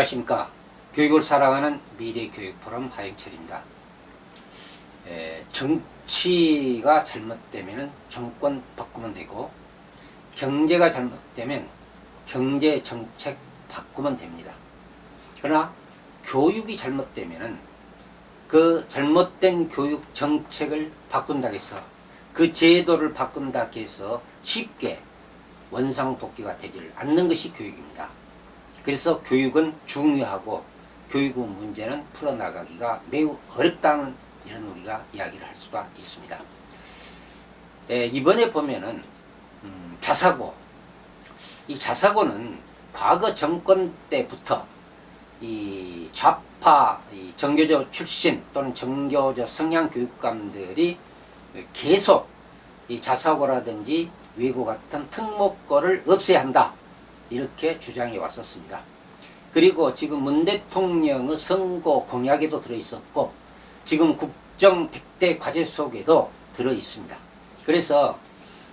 안녕하십니까. 교육을 사랑하는 미래교육포럼 하영철입니다. 에, 정치가 잘못되면 정권 바꾸면 되고, 경제가 잘못되면 경제 정책 바꾸면 됩니다. 그러나 교육이 잘못되면은 그 잘못된 교육 정책을 바꾼다고 해서 그 제도를 바꾼다고 해서 쉽게 원상복귀가 되질 않는 것이 교육입니다. 그래서 교육은 중요하고 교육의 문제는 풀어나가기가 매우 어렵다는 이런 우리가 이야기를 할 수가 있습니다. 에, 이번에 보면은 음, 자사고 이 자사고는 과거 정권 때부터 이 좌파 이 정교조 출신 또는 정교조 성향 교육감들이 계속 이 자사고라든지 외고 같은 특목고를 없애야 한다 이렇게 주장해 왔었습니다. 그리고 지금 문 대통령의 선거 공약에도 들어 있었고 지금 국정 100대 과제 속에도 들어 있습니다. 그래서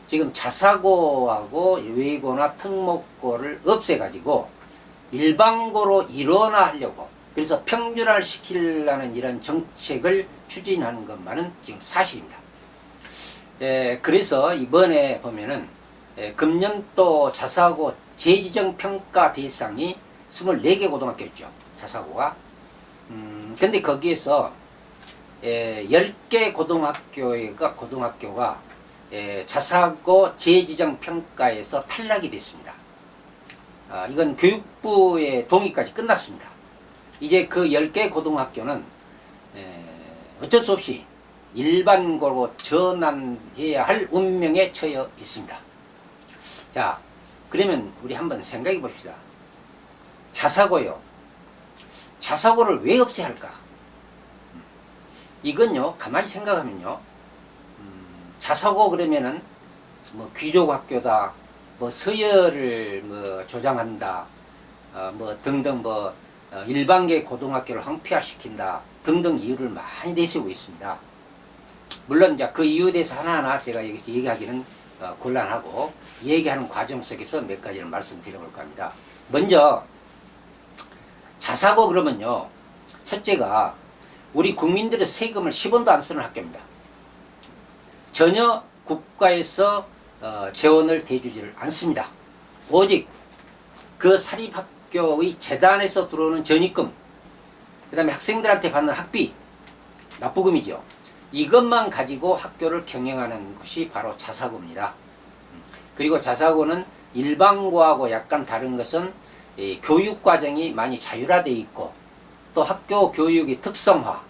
지금 자사고하고 외고나 특목고를 없애가지고 일반고로 일원화하려고 그래서 평준화를 시키려는 이런 정책을 추진하는 것만은 지금 사실입니다. 예, 그래서 이번에 보면은 예, 금년도 자사고 재지정 평가 대상이 24개 고등학교였죠. 자사고가. 음, 근데 거기에서 예, 10개 고등학교가 고등학교가 예, 자사고 재지정 평가에서 탈락이 됐습니다. 아, 이건 교육부의 동의까지 끝났습니다. 이제 그 10개 고등학교는 에, 어쩔 수 없이 일반고로 전환해야 할 운명에 처해 있습니다. 자, 그러면 우리 한번 생각해 봅시다. 자사고요. 자사고를 왜 없애야 할까? 이건요, 가만히 생각하면요, 음, 자사고 그러면은 뭐 귀족 학교다, 뭐 서열을 뭐 조장한다, 어, 뭐 등등 뭐 어, 일반계 고등학교를 황폐화시킨다 등등 이유를 많이 내세우고 있습니다. 물론 이제 그 이유에 대해서 하나하나 제가 여기서 얘기하기는 어, 곤란하고 얘기하는 과정 속에서 몇 가지를 말씀드려볼까 합니다. 먼저 자사고 그러면요. 첫째가 우리 국민들의 세금을 10원도 안 쓰는 학교입니다. 전혀 국가에서 어, 재원을 대주지를 않습니다. 오직 그 사립학교의 재단에서 들어오는 전입금, 그 다음에 학생들한테 받는 학비, 납부금이죠. 이것만 가지고 학교를 경영하는 것이 바로 자사고입니다. 그리고 자사고는 일반고하고 약간 다른 것은 이 교육 과정이 많이 자율화되어 있고 또 학교 교육의 특성화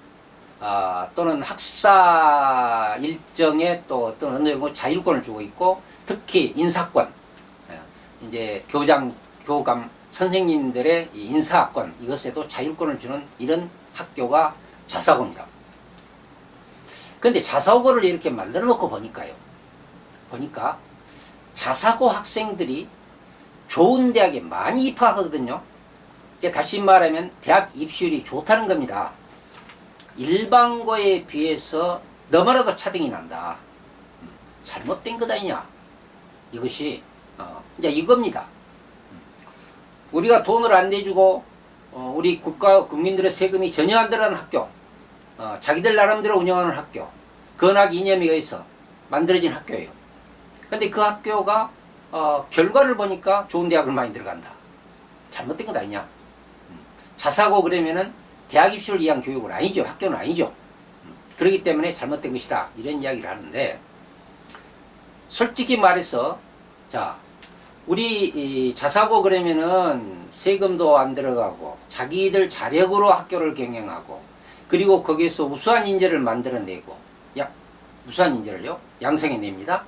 아, 또는 학사 일정에 또 어떤 어느 정도 자율권을 주고 있고 특히 인사권 예, 이제 교장 교감 선생님들의 이 인사권 이것에도 자율권을 주는 이런 학교가 자사고입니다. 근데 자사고를 이렇게 만들어 놓고 보니까요. 보니까 자사고 학생들이 좋은 대학에 많이 입학하거든요. 다시 말하면 대학 입시율이 좋다는 겁니다. 일반고에 비해서 너무나도 차등이 난다. 음, 잘못된 것 아니냐? 이것이 어, 이제 이겁니다. 음, 우리가 돈을 안 내주고 어, 우리 국가 국민들의 세금이 전혀 안 들어가는 학교, 어, 자기들 나름대로 운영하는 학교, 건학 이념에 의해서 만들어진 학교예요. 근데 그 학교가 어, 결과를 보니까 좋은 대학을 많이 들어간다. 잘못된 것 아니냐? 음, 자사고 그러면은 대학 입시를 위한 교육은 아니죠. 학교는 아니죠. 음, 그렇기 때문에 잘못된 것이다. 이런 이야기를 하는데, 솔직히 말해서, 자, 우리 이 자사고 그러면은 세금도 안 들어가고, 자기들 자력으로 학교를 경영하고, 그리고 거기에서 우수한 인재를 만들어내고, 야, 우수한 인재를요? 양성해냅니다.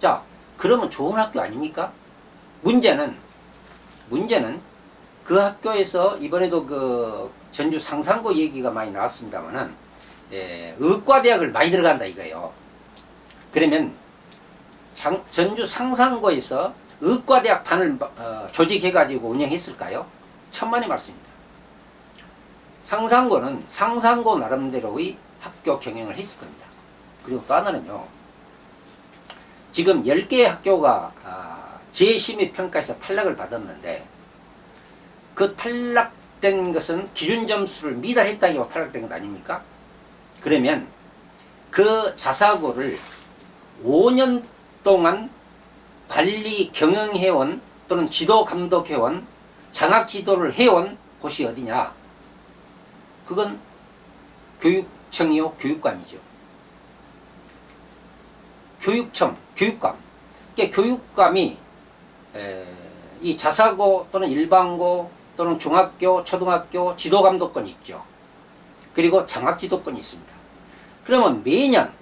자, 그러면 좋은 학교 아닙니까? 문제는, 문제는 그 학교에서 이번에도 그 전주 상산고 얘기가 많이 나왔습니다만은 예, 의과대학을 많이 들어간다 이거예요. 그러면 장, 전주 상산고에서 의과대학 반을 어, 조직해가지고 운영했을까요? 천만의 말씀입니다. 상산고는 상산고 나름대로의 학교 경영을 했을 겁니다. 그리고 또 하나는요. 지금 10개의 학교가 아, 재심의 평가에서 탈락을 받았는데 그 탈락 탈락된 것은 기준 점수를 미달했다고 탈락된 것 아닙니까? 그러면 그 자사고를 5년 동안 관리 경영해온 또는 지도 감독해온 장학 지도를 해온 곳이 어디냐? 그건 교육청이요, 교육감이죠. 교육청, 교육감. 그러니까 교육감이 에, 이 자사고 또는 일반고 또는 중학교, 초등학교 지도 감독권이 있죠. 그리고 장학 지도권이 있습니다. 그러면 매년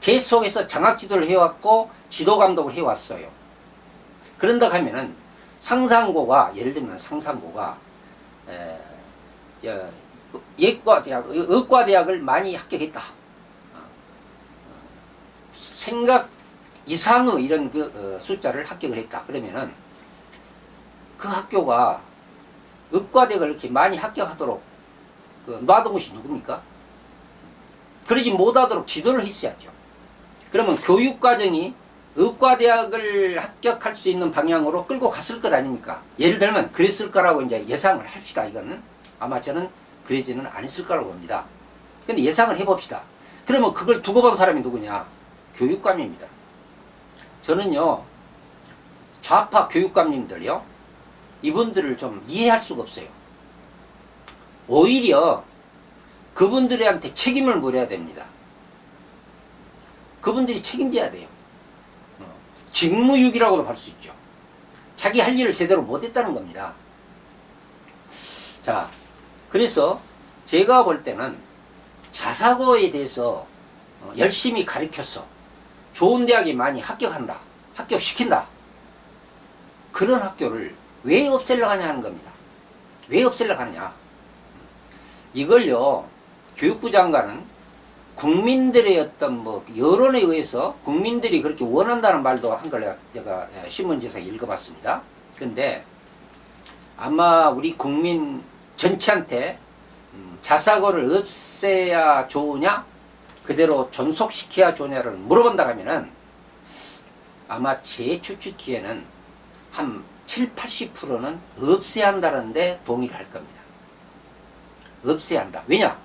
계속해서 장학 지도를 해왔고 지도 감독을 해왔어요. 그런다 하면은 상상고가 예를 들면 상상고가 에, 여, 예과 대학, 의과 대학을 많이 합격했다. 어, 생각 이상의 이런 그 어, 숫자를 합격을 했다. 그러면은 그 학교가 의과대학을 이렇게 많이 합격하도록 그 놔둔 것이 누굽니까? 그러지 못하도록 지도를 했어야죠. 그러면 교육과정이 의과대학을 합격할 수 있는 방향으로 끌고 갔을 것 아닙니까? 예를 들면 그랬을 거라고 이제 예상을 합시다. 이거는 아마 저는 그러지는 않았을 거라고 봅니다. 근데 예상을 해봅시다. 그러면 그걸 두고 본 사람이 누구냐? 교육감입니다. 저는요, 좌파 교육감님들요, 이분들을 좀 이해할 수가 없어요. 오히려 그분들한테 책임을 물어야 됩니다. 그분들이 책임져야 돼요. 어, 직무유기라고도 할 수 있죠. 자기 할 일을 제대로 못했다는 겁니다. 자, 그래서 제가 볼 때는 자사고에 대해서 어, 열심히 가르쳐서 좋은 대학에 많이 합격한다. 합격시킨다. 그런 학교를 왜 없애려고 하냐 하는 겁니다. 왜 없애려고 하느냐. 이걸요, 교육부 장관은 국민들의 어떤 뭐 여론에 의해서 국민들이 그렇게 원한다는 말도 한걸 내가 제가 예, 신문지에서 읽어봤습니다. 근데 아마 우리 국민 전체한테 음, 자사고를 없애야 좋으냐 그대로 존속시켜야 좋냐를 물어본다 하면은 아마 제 추측기에는 한 7, 80%는 없애야 한다는데 동의를 할 겁니다. 없애야 한다. 왜냐?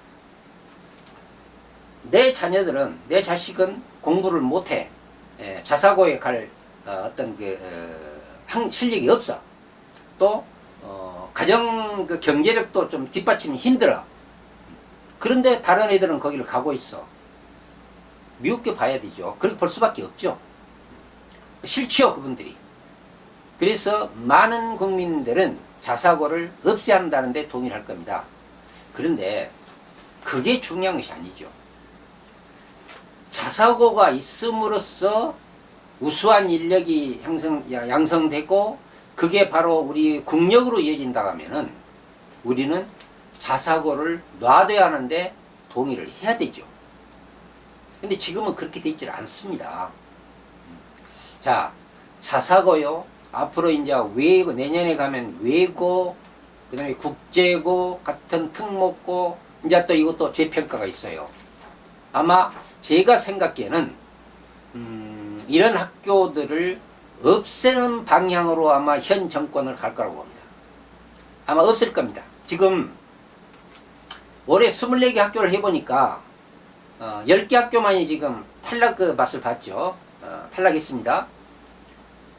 내 자녀들은, 내 자식은 공부를 못해. 예, 자사고에 갈 어, 떤그 어, 한- 실력이 없어. 또 어, 가정 그 경제력도 좀 뒷받침이 힘들어. 그런데 다른 애들은 거기를 가고 있어. 미흡게 봐야 되죠. 그렇게 볼 수밖에 없죠. 싫지요, 그분들이. 그래서 많은 국민들은 자사고를 없애야 한다는데 동의를 할 겁니다. 그런데 그게 중요한 것이 아니죠. 자사고가 있음으로써 우수한 인력이 형성, 야- 양성되고 그게 바로 우리 국력으로 이어진다 하면은 우리는 자사고를 놔둬야 하는데 동의를 해야 되죠. 근데 지금은 그렇게 되어 있지 않습니다. 자, 자사고요. 앞으로 이제 외고, 내년에 가면 외고, 그 다음에 국제고, 같은 특목고, 이제 또 이것도 재평가가 있어요. 아마 제가 생각기에는, 음, 이런 학교들을 없애는 방향으로 아마 현 정권을 갈 거라고 봅니다. 아마 없을 겁니다. 지금 올해 24개 학교를 해보니까 어, 10개 학교만이 지금 탈락 그 맛을 봤죠. 어, 탈락했습니다.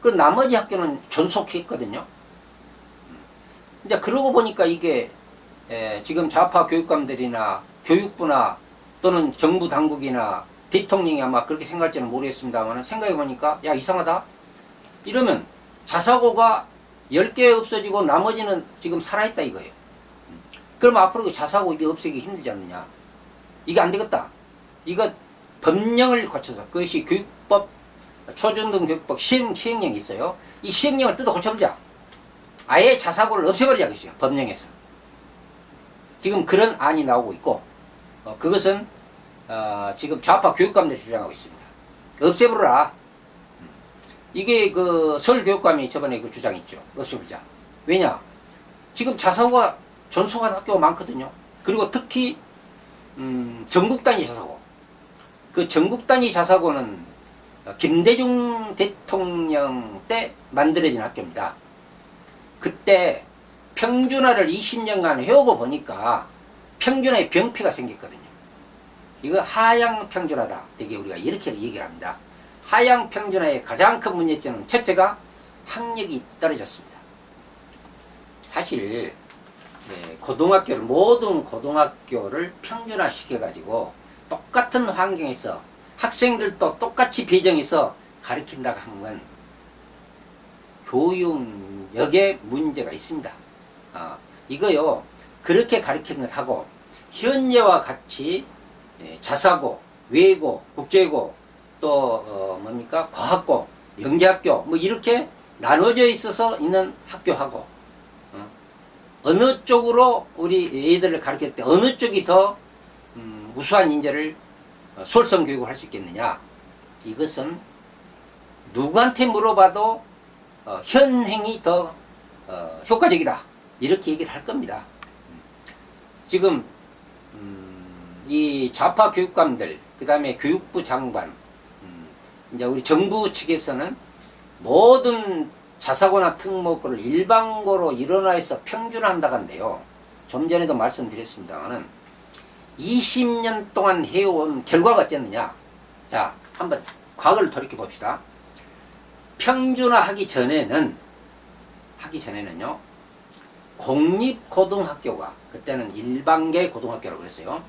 그 나머지 학교는 존속했거든요. 이제 그러고 보니까 이게 에, 지금 좌파 교육감들이나 교육부나 또는 정부 당국이나 대통령이 아마 그렇게 생각할지는 모르겠습니다만 생각해 보니까 야 이상하다. 이러면 자사고가 10개 없어지고 나머지는 지금 살아있다 이거예요. 그럼 앞으로 그 자사고 이게 없애기 힘들지 않느냐. 이게 안 되겠다. 이거 법령을 거쳐서 그것이 교육법 초중등 교육법 시행, 시행령이 있어요. 이 시행령을 뜯어 고쳐보자. 아예 자사고를 없애버리자 그것이요. 법령에서. 지금 그런 안이 나오고 있고 어, 그것은 어, 지금 좌파 교육감들이 주장하고 있습니다. 없애버려라. 음. 이게 그 서울 교육감이 저번에 그 주장했죠. 없애버리자. 왜냐? 지금 자사고가 전속한 학교가 많거든요. 그리고 특히 음, 전국 단위 자사고. 그 전국 단위 자사고는 김대중 대통령 때 만들어진 학교입니다. 그때 평준화를 20년간 해오고 보니까 평준화에 병폐가 생겼거든요. 이거 하향 평준화다. 되게 우리가 이렇게 얘기를 합니다. 하향 평준화의 가장 큰 문제점은 첫째가 학력이 떨어졌습니다. 사실 네, 고등학교를 모든 고등학교를 평준화 시켜가지고 똑같은 환경에서 학생들도 똑같이 배정해서 가르친다고 하면 교육력에 문제가 있습니다. 아, 이거요 그렇게 가르치는 하고 현재와 같이 예, 자사고, 외고, 국제고 또 어, 뭡니까? 과학고, 영재학교 뭐 이렇게 나눠져 있어서 있는 학교하고 어, 어느 쪽으로 우리 애들을 가르칠 때 어느 쪽이 더 음, 우수한 인재를 어, 솔선 교육을 할 수 있겠느냐? 이것은 누구한테 물어봐도 어, 현행이 더 어, 효과적이다. 이렇게 얘기를 할 겁니다. 지금 음, 이 좌파 교육감들 그 다음에 교육부 장관 음, 이제 우리 정부 측에서는 모든 자사고나 특목고를 일반고로 일원화해서 평준화한다간데요. 좀 전에도 말씀드렸습니다만은 20년 동안 해온 결과가 어쨌느냐? 자, 한번 과거를 돌이켜 봅시다. 평준화 하기 전에는 하기 전에는요. 공립고등학교가 그때는 일반계 고등학교라고 그랬어요.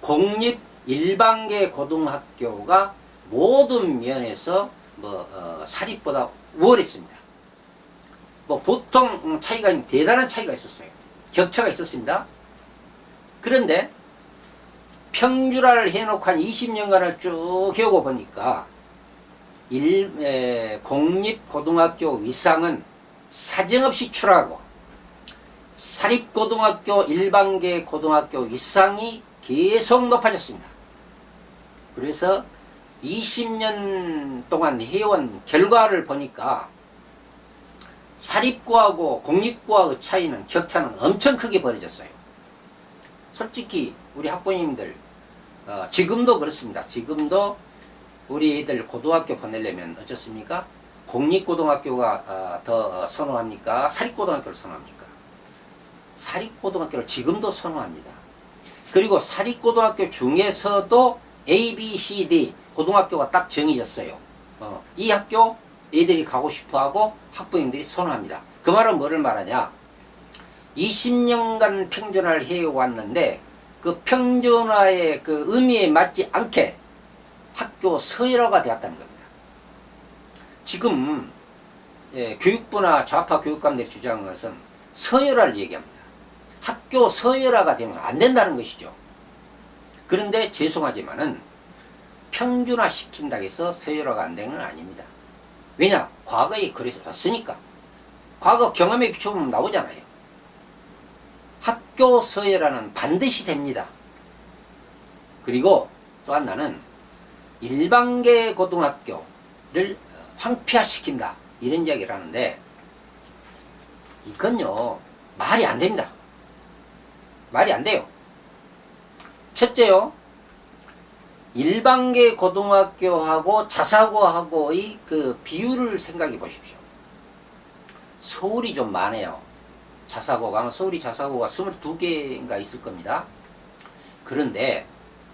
공립 일반계 고등학교가 모든 면에서 뭐 어, 사립보다 우월했습니다. 뭐 보통 음, 차이가 대단한 차이가 있었어요. 격차가 있었습니다. 그런데 평준화를 해놓고 한 20년간을 쭉 해오고 보니까 일, 에, 공립고등학교 위상은 사정없이 추락하고 사립고등학교 일반계 고등학교 위상이 계속 높아졌습니다. 그래서 20년 동안 해온 결과를 보니까 사립고하고 공립고하고 차이는 격차는 엄청 크게 벌어졌어요. 솔직히 우리 학부모님들 어, 지금도 그렇습니다. 지금도 우리 애들 고등학교 보내려면 어떻습니까? 공립고등학교가 어, 더 선호합니까? 사립고등학교를 선호합니까? 사립고등학교를 지금도 선호합니다. 그리고 사립고등학교 중에서도 A, B, C, D 고등학교가 딱 정해졌어요. 어, 이 학교 애들이 가고 싶어하고 학부형들이 선호합니다. 그 말은 뭐를 말하냐? 20년간 평준화를 해왔는데 그 평준화의 그 의미에 맞지 않게 학교 서열화가 되었다는 겁니다. 지금 예, 교육부나 좌파 교육감들이 주장한 것은 서열화를 얘기합니다. 학교 서열화가 되면 안 된다는 것이죠. 그런데 죄송하지만은 평준화 시킨다고 해서 서열화가 안 되는 건 아닙니다. 왜냐? 과거에 그래서 봤으니까. 과거 경험에 비춰보면 나오잖아요. 학교 서열화는 반드시 됩니다. 그리고 또 하나는 일반계 고등학교를 황폐화시킨다. 이런 이야기를 하는데 이건요 말이 안 됩니다. 말이 안 돼요. 첫째요. 일반계 고등학교하고 자사고하고의 그 비율을 생각해 보십시오. 서울이 좀 많아요. 자사고가 아마 서울이 자사고가 22개인가 있을 겁니다. 그런데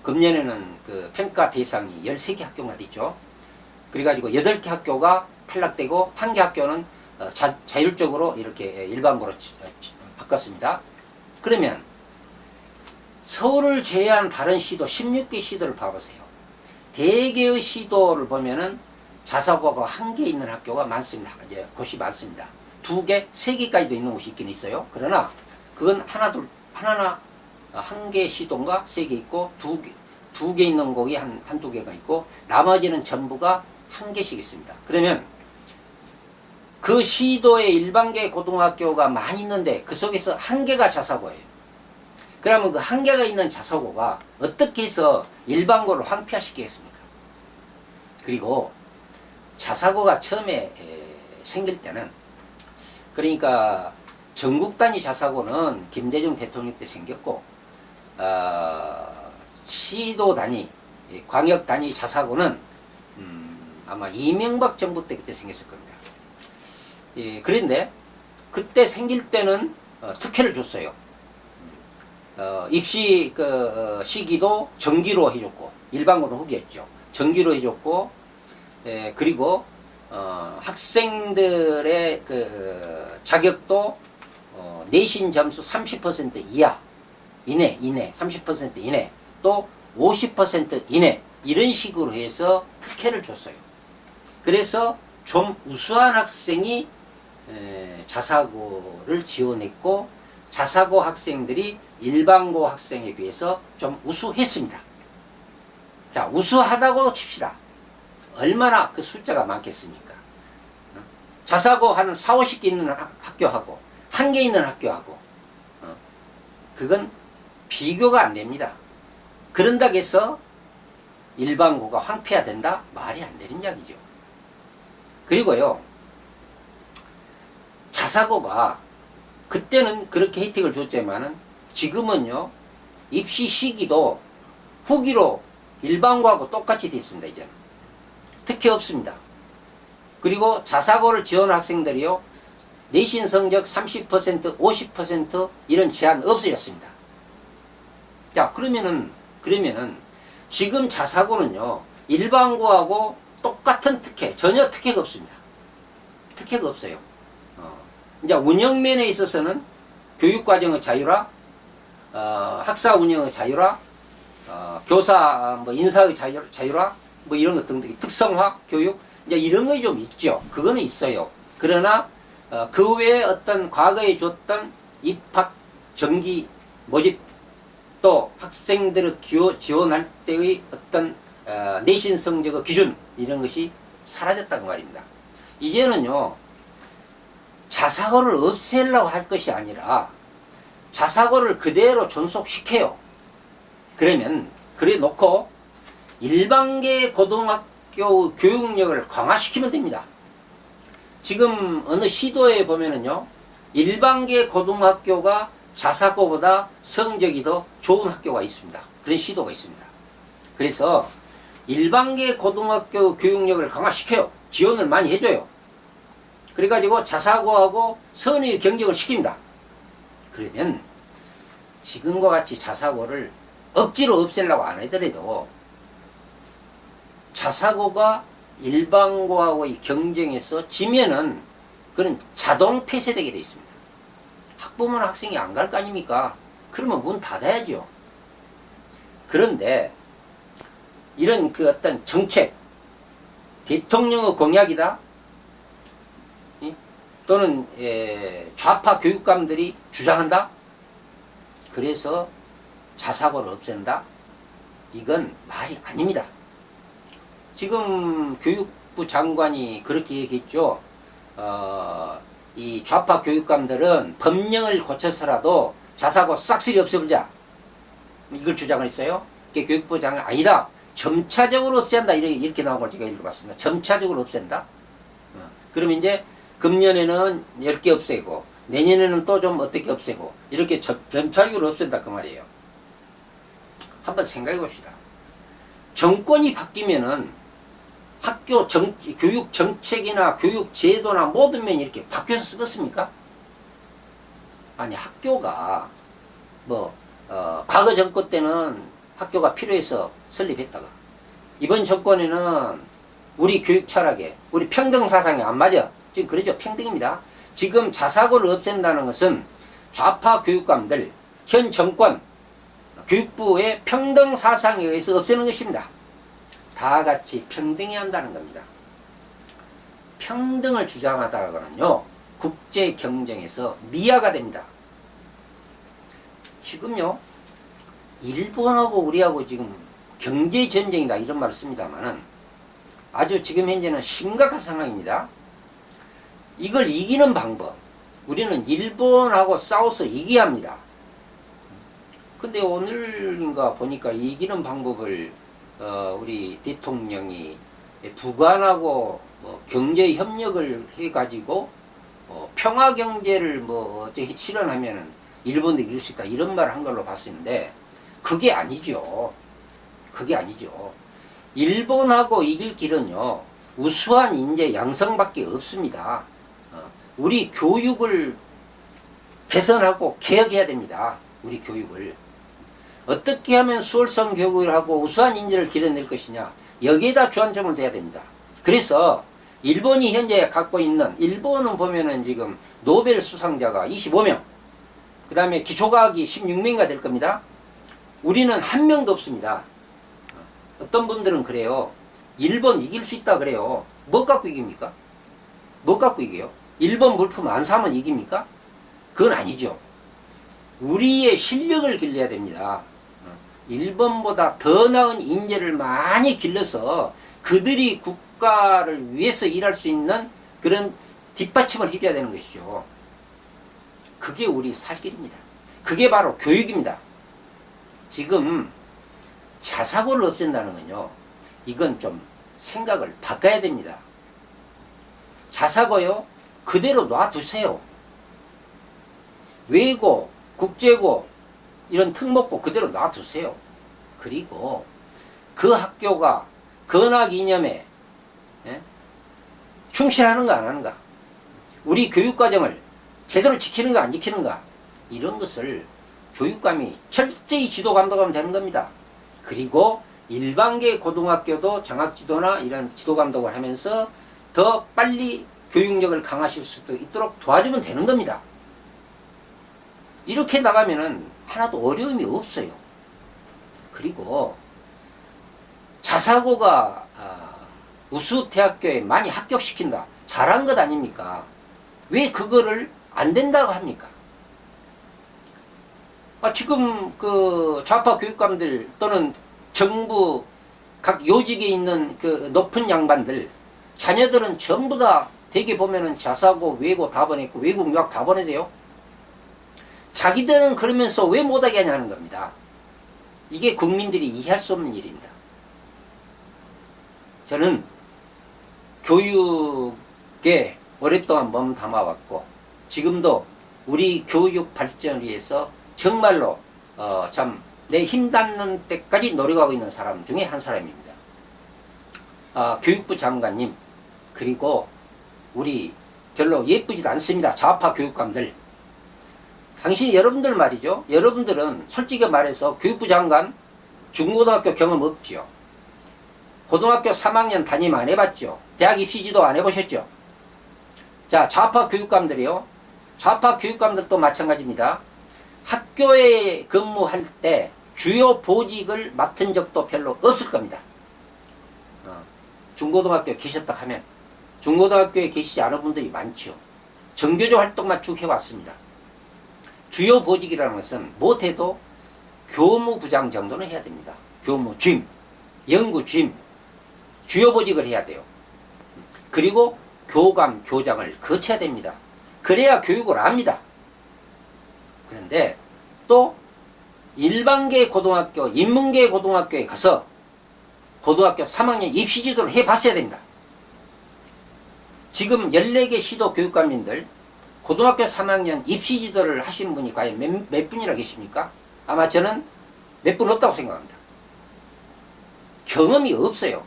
금년에는 그 평가 대상이 13개 학교가 됐죠. 그래가지고 8개 학교가 탈락되고 한 개 학교는 어, 자, 자율적으로 이렇게 일반고로 어, 바꿨습니다. 그러면 서울을 제외한 다른 시도 16개 시도를 봐보세요. 대개의 시도를 보면은 자사고가 한 개 있는 학교가 많습니다. 이제 곳이 많습니다. 두 개, 세 개까지도 있는 곳이 있긴 있어요. 그러나 그건 하나 둘 하나나 한 개 시도인가 세 개 있고 두 개 두 개 있는 곳이 한 한두 개가 있고 나머지는 전부가 한 개씩 있습니다. 그러면 그 시도에 일반계 고등학교가 많이 있는데 그 속에서 한 개가 자사고예요. 그러면 그한 개가 있는 자사고가 어떻게 해서 일반고를 황폐화시키겠습니까? 그리고 자사고가 처음에 생길 때는 그러니까 전국 단위 자사고는 김대중 대통령 때 생겼고 어, 시도 단위, 광역 단위 자사고는 음, 아마 이명박 정부 때 그때 생겼을 겁니다. 예, 그런데 그때 생길 때는 어, 특혜를 줬어요. 어, 입시 그 어, 시기도 정기로 해줬고 일반고는 후기였죠. 정기로 해줬고 에, 그리고 어, 학생들의 그 어, 자격도 어, 내신 점수 30% 이하 이내 이내 30% 이내 또 50% 이내 이런 식으로 해서 특혜를 줬어요. 그래서 좀 우수한 학생이 에, 자사고를 지원했고 자사고 학생들이 일반고 학생에 비해서 좀 우수했습니다. 자, 우수하다고 칩시다. 얼마나 그 숫자가 많겠습니까? 어? 자사고 한 4, 50개 있는 학- 학교하고 한 개 있는 학교하고 어? 그건 비교가 안 됩니다. 그런다고 해서 일반고가 황폐화된다? 말이 안 되는 이야기죠. 그리고요, 자사고가 그때는 그렇게 혜택을 줬지만은 지금은요, 입시 시기도 후기로 일반고하고 똑같이 돼 있습니다, 이제는. 특혜 없습니다. 그리고 자사고를 지원한 학생들이요, 내신 성적 30%, 50% 이런 제한 없어졌습니다. 자, 그러면은, 그러면은, 지금 자사고는요, 일반고하고 똑같은 특혜, 전혀 특혜가 없습니다. 특혜가 없어요. 어, 이제 운영면에 있어서는 교육과정의 자유라, 어, 학사 운영의 자유라, 어, 교사 뭐 인사의 자유, 자유라, 뭐 이런 것 등등, 특성화 교육, 이제 이런 거좀 있죠. 그거는 있어요. 그러나 어, 그 외에 어떤 과거에 줬던 입학 정기 모집 또 학생들을 기호, 지원할 때의 어떤 어, 내신 성적의 기준 이런 것이 사라졌다고 말입니다. 이제는요 자사고를 없애려고 할 것이 아니라 자사고를 그대로 존속시켜요. 그러면 그래 놓고 일반계 고등학교 교육력을 강화시키면 됩니다. 지금 어느 시도에 보면은요 일반계 고등학교가 자사고보다 성적이 더 좋은 학교가 있습니다. 그런 시도가 있습니다. 그래서 일반계 고등학교 교육력을 강화시켜요. 지원을 많이 해줘요. 그래가지고 자사고하고 선의 경쟁을 시킵니다. 그러면 지금과 같이 자사고를 억지로 없애려고 안 하더라도 자사고가 일반고하고의 경쟁에서 지면은 그는 자동 폐쇄되게 돼 있습니다. 학부모는 학생이 안 갈 거 아닙니까? 그러면 문 닫아야죠. 그런데 이런 그 어떤 정책, 대통령의 공약이다, 이? 또는 에, 좌파 교육감들이 주장한다. 그래서 자사고를 없앤다. 이건 말이 아닙니다. 지금 교육부 장관이 그렇게 얘기했죠. 어, 이 좌파 교육감들은 법령을 고쳐서라도 자사고 싹쓸이 없애버리자. 이걸 주장을 했어요. 그게 교육부 장관 아니다. 점차적으로 없앤다. 이렇게, 이렇게 나온 걸 제가 읽어봤습니다. 점차적으로 없앤다. 어, 그러면 이제 금년에는 10개 없애고 내년에는 또 좀 어떻게 없애고 이렇게 점- 점차적으로 없앤다 그 말이에요. 한번 생각해 봅시다. 정권이 바뀌면은 학교 정, 교육 정책이나 교육 제도나 모든 면이 이렇게 바뀌어서 쓰겠습니까? 아니 학교가 뭐 어, 과거 정권 때는 학교가 필요해서 설립했다가 이번 정권에는 우리 교육 철학에 우리 평등 사상에 안 맞아 지금 그러죠 평등입니다. 지금 자사고를 없앤다는 것은 좌파 교육감들 현 정권 교육부의 평등 사상에 의해서 없애는 것입니다. 다 같이 평등해야 한다는 겁니다. 평등을 주장하다가는요, 국제 경쟁에서 미아가 됩니다. 지금요, 일본하고 우리하고 지금 경제 전쟁이다 이런 말을 씁니다만은 아주 지금 현재는 심각한 상황입니다. 이걸 이기는 방법, 우리는 일본하고 싸워서 이겨야 합니다. 근데 오늘인가 보니까 이기는 방법을 어, 우리 대통령이 부관하고 뭐 경제 협력을 해가지고 어, 평화 경제를 뭐 실현하면은 일본도 이룰 수 있다 이런 말을 한 걸로 봤었는데 그게 아니죠. 그게 아니죠. 일본하고 이길 길은요 우수한 인재 양성밖에 없습니다. 어, 우리 교육을 개선하고 개혁해야 됩니다. 우리 교육을. 어떻게 하면 수월성 교육을 하고 우수한 인재를 길러낼 것이냐. 여기에다 주안점을 둬야 됩니다. 그래서 일본이 현재 갖고 있는 일본은 보면은 지금 노벨 수상자가 25명, 그 다음에 기초과학이 16명가 될 겁니다. 우리는 한 명도 없습니다. 어떤 분들은 그래요. 일본 이길 수 있다 그래요. 뭐 갖고 이깁니까? 뭐 갖고 이겨요? 일본 물품 안 사면 이깁니까? 그건 아니죠. 우리의 실력을 길러야 됩니다. 일본보다 더 나은 인재를 많이 길러서 그들이 국가를 위해서 일할 수 있는 그런 뒷받침을 해줘야 되는 것이죠. 그게 우리 살 길입니다. 그게 바로 교육입니다. 지금 자사고를 없앤다는 건요. 이건 좀 생각을 바꿔야 됩니다. 자사고요. 그대로 놔두세요. 외고, 국제고, 이런 특목고 그대로 놔두세요. 그리고 그 학교가 건학 이념에 예? 충실하는가 안 하는가 우리 교육과정을 제대로 지키는가 안 지키는가 이런 것을 교육감이 철저히 지도 감독하면 되는 겁니다. 그리고 일반계 고등학교도 장학지도나 이런 지도 감독을 하면서 더 빨리 교육력을 강화하실 수 있도록 도와주면 되는 겁니다. 이렇게 나가면은 하나도 어려움이 없어요. 그리고 자사고가 아, 우수 대학교에 많이 합격시킨다. 잘한 것 아닙니까? 왜 그거를 안 된다고 합니까? 아, 지금 그 좌파 교육감들 또는 정부 각 요직에 있는 그 높은 양반들 자녀들은 전부 다 대개 보면은 자사고 외고 다 보냈고 외국 유학 다 보내대요. 자기들은 그러면서 왜 못하게 하냐는 겁니다. 이게 국민들이 이해할 수 없는 일입니다. 저는 교육에 오랫동안 몸 담아왔고 지금도 우리 교육 발전을 위해서 정말로 어, 참 내 힘 닿는 때까지 노력하고 있는 사람 중에 한 사람입니다. 아, 교육부 장관님 그리고 우리 별로 예쁘지도 않습니다. 좌파 교육감들 당신 여러분들 말이죠. 여러분들은 솔직히 말해서 교육부 장관 중고등학교 경험 없죠. 고등학교 3학년 담임 안 해봤죠. 대학 입시지도 안 해보셨죠. 자, 좌파 교육감들이요. 좌파 교육감들도 마찬가지입니다. 학교에 근무할 때 주요 보직을 맡은 적도 별로 없을 겁니다. 어, 중고등학교에 계셨다 하면 중고등학교에 계시지 않은 분들이 많죠. 정교조 활동만 쭉 해왔습니다. 주요 보직이라는 것은 못해도 교무부장 정도는 해야 됩니다. 교무 주임, 연구 주임, 주요 보직을 해야 돼요. 그리고 교감, 교장을 거쳐야 됩니다. 그래야 교육을 압니다. 그런데 또 일반계 고등학교, 인문계 고등학교에 가서 고등학교 3학년 입시 지도를 해봤어야 됩니다. 지금 14개 시도 교육감님들 고등학교 3학년 입시 지도를 하시는 분이 과연 몇, 몇 분이나 계십니까? 아마 저는 몇 분 없다고 생각합니다. 경험이 없어요.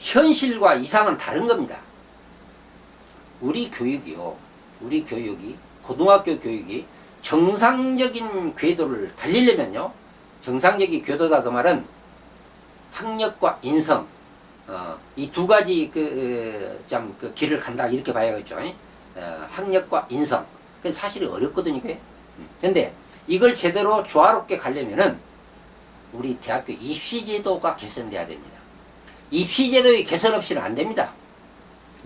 현실과 이상은 다른 겁니다. 우리 교육이요. 우리 교육이, 고등학교 교육이 정상적인 궤도를 달리려면요. 정상적인 궤도다 그 말은 학력과 인성, 어, 이 두 가지 그, 어, 참, 그 길을 간다 이렇게 봐야겠죠. 어, 학력과 인성. 그 사실이 어렵거든요, 이게. 음. 근데 이걸 제대로 조화롭게 가려면은 우리 대학교 입시제도가 개선돼야 됩니다. 입시제도의 개선 없이는 안 됩니다.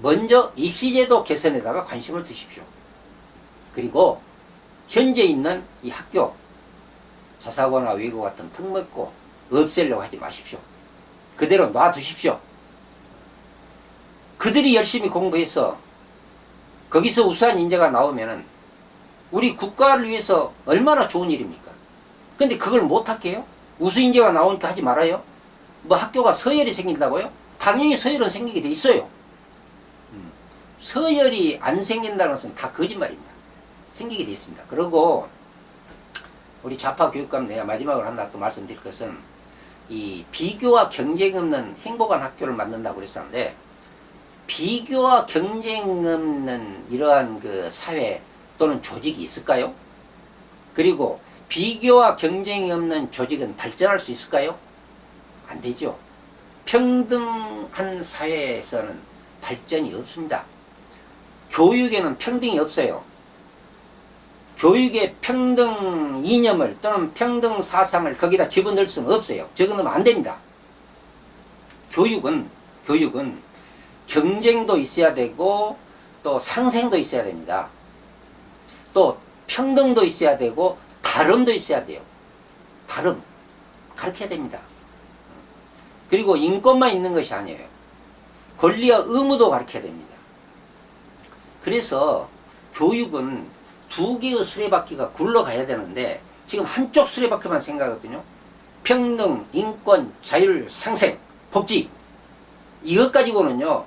먼저 입시제도 개선에다가 관심을 두십시오. 그리고 현재 있는 이 학교 자사고나 외고 같은 특목고 없애려고 하지 마십시오. 그대로 놔두십시오. 그들이 열심히 공부해서 거기서 우수한 인재가 나오면은 우리 국가를 위해서 얼마나 좋은 일입니까? 근데 그걸 못 할게요? 우수 인재가 나오니까 하지 말아요? 뭐 학교가 서열이 생긴다고요? 당연히 서열은 생기게 돼 있어요. 음. 서열이 안 생긴다는 것은 다 거짓말입니다. 생기게 돼 있습니다. 그리고 우리 좌파 교육감 내가 마지막으로 하나 또 말씀드릴 것은 이 비교와 경쟁 없는 행복한 학교를 만든다고 그랬었는데 비교와 경쟁 없는 이러한 그 사회 또는 조직이 있을까요? 그리고 비교와 경쟁이 없는 조직은 발전할 수 있을까요? 안 되죠. 평등한 사회에서는 발전이 없습니다. 교육에는 평등이 없어요. 교육의 평등 이념을 또는 평등 사상을 거기다 집어넣을 수는 없어요. 적어넣으면 안 됩니다. 교육은, 교육은 경쟁도 있어야 되고 또 상생도 있어야 됩니다. 또 평등도 있어야 되고 다름도 있어야 돼요. 다름. 가르쳐야 됩니다. 그리고 인권만 있는 것이 아니에요. 권리와 의무도 가르쳐야 됩니다. 그래서 교육은 두 개의 수레바퀴가 굴러가야 되는데 지금 한쪽 수레바퀴만 생각하거든요. 평등, 인권, 자율, 상생, 복지 이것 가지고는요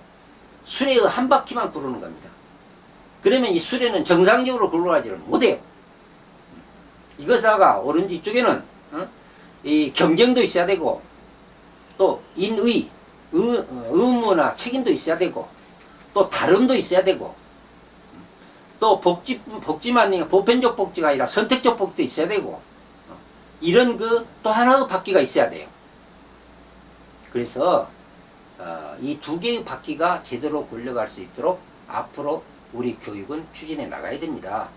수레의 한 바퀴만 구르는 겁니다. 그러면 이 수레는 정상적으로 굴러가지를 못해요. 이것다가 오른지 쪽에는 어? 이 경쟁도 있어야 되고 또 인의, 의, 의 무나 책임도 있어야 되고 또 다름도 있어야 되고 또 복지 복지만 아니라 보편적 복지가 아니라 선택적 복지도 있어야 되고 어, 이런 그 또 하나의 바퀴가 있어야 돼요. 그래서 어, 이두 개의 바퀴가 제대로 굴러갈 수 있도록 앞으로 우리 교육은 추진해 나가야 됩니다.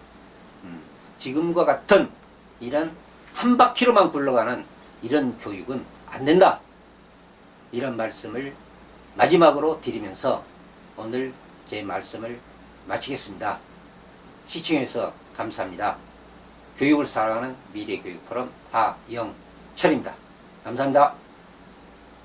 음, 지금과 같은 이런 한 바퀴로만 굴러가는 이런 교육은 안 된다. 이런 말씀을 마지막으로 드리면서 오늘 제 말씀을 마치겠습니다. 시청해주셔서 감사합니다. 교육을 사랑하는 미래교육 포럼 하영철입니다. 감사합니다.